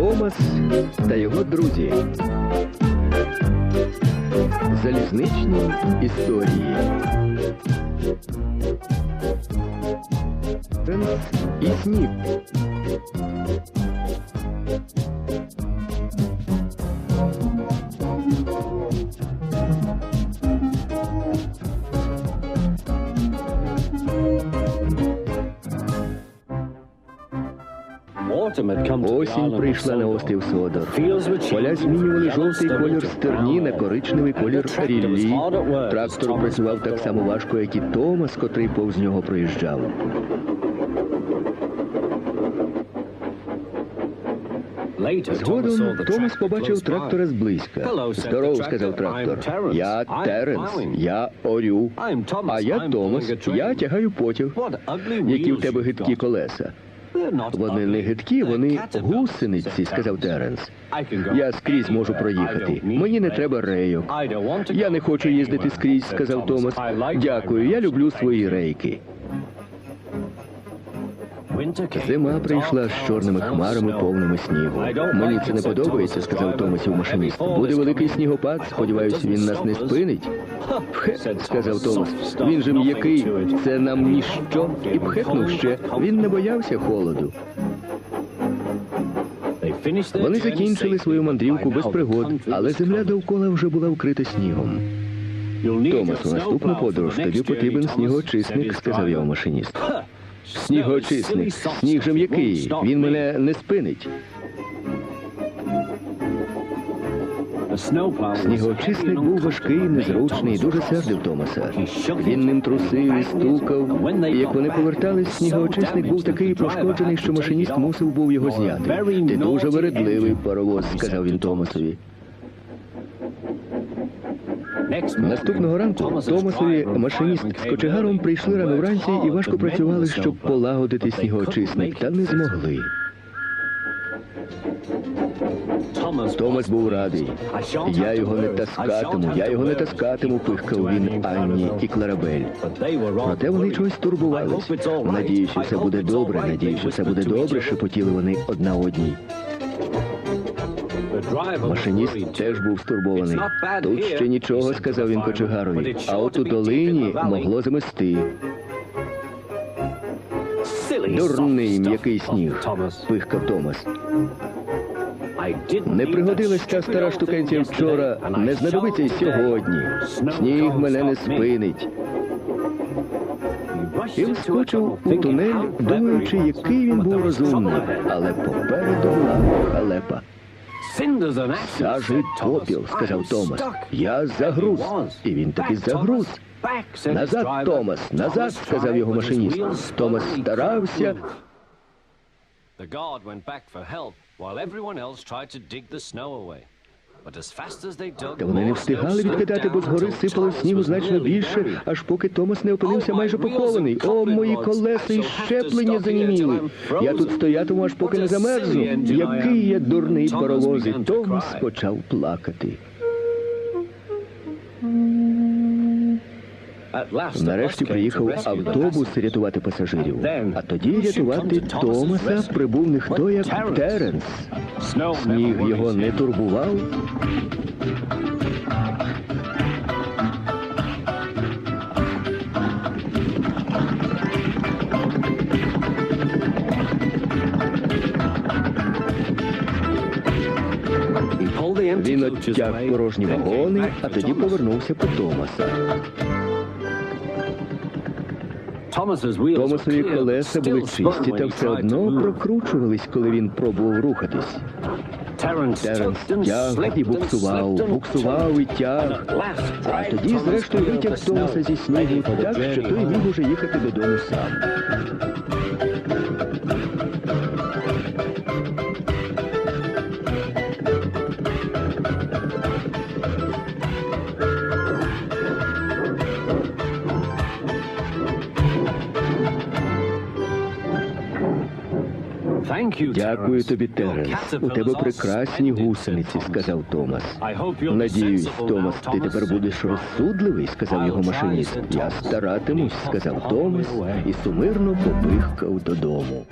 Томас та його друзі. Залізничні історії. Тенс і сніг. Осінь прийшла на острів Содор. Поля змінювали жовтий колір стерні на коричневий колір ріллі. Трактор працював так само важко, як і Томас, котрий повз нього проїжджав. Згодом Томас побачив трактора зблизька. Здоров, сказав трактор. Я Теренс, я орю. А я Томас, я тягаю потяг. Які в тебе гидкі колеса. Вони не гидкі, вони гусениці, сказав Теренс. Я скрізь можу проїхати. Мені не треба рейок. Я не хочу їздити скрізь, сказав Томас. Дякую, я люблю свої рейки. Зима прийшла з чорними хмарами, повними снігу. Мені це не подобається, сказав Томасів машиніст. Буде великий снігопад. Сподіваюсь, він нас не спинить. Пхе, сказав Томас. Він же м'який, це нам ніщо. І пхекнув ще. Він не боявся холоду. Вони закінчили свою мандрівку без пригод, але земля довкола вже була вкрита снігом. Томас, у наступну подорож тобі потрібен снігоочисник, сказав його машиніст. Снігоочисник, сніг же м'який, він мене не спинить. Снігоочисник був важкий, незручний, дуже сердив Томаса. Він ним трусив і стукав. І як вони повертались, снігоочисник був такий пошкоджений, що машиніст мусив був його зняти. Ти дуже вередливий паровоз, сказав він Томасові. Наступного ранку Томасові машиніст з кочегаром прийшли рано вранці і важко працювали, щоб полагодити снігоочисник, та не змогли. Томас був радий. Я його не таскатиму, я його не таскатиму, пихкав він Анні і Кларабель. Проте вони чогось турбувались. Надію, що все буде добре, надію, що все буде добре, шепотіли вони одна одній. Машиніст теж був стурбований. Тут ще нічого, сказав він кочегарові. А от у долині могло замести. Дурний м'який сніг, пихкав Томас. Не пригодилась та стара штукенція вчора, не знадобиться й сьогодні. Сніг мене не спинить. І вскочив у тунель, думаючи, який він був розумний, але попереду була халепа. Сажий попіл, сказав Томас. Я загруз. І він таки загруз. Назад, Томас, назад, сказав його машиніст. Томас старався. The guard went back for help while everyone else tried to dig the snow away. Та вони не встигали відкидати, бо згори сипало снігу значно більше, аж поки Томас не опинився майже похований. О, мої колеса і щеплення заніміли. Я тут стоятиму, аж поки не замерзну. Який я дурний паровозик. Томас почав плакати. Нарешті приїхав автобус рятувати пасажирів. А тоді рятувати Томаса прибув не хто як Теренс. Сніг його не турбував. Він оттяг порожні вагони, а тоді повернувся по Томаса. Томасові колеса були чисті та все одно прокручувались, коли він пробував рухатись. Теренс тяг і буксував, буксував і тяг. А тоді, зрештою, витяг Томаса зі снігу так, що той міг уже їхати додому сам. Дякую тобі, Теренс. У тебе прекрасні гусениці, сказав Томас. Надіюсь, Томас, ти тепер будеш розсудливий, сказав його машиніст. Я старатимусь, сказав Томас і сумирно побихкав додому.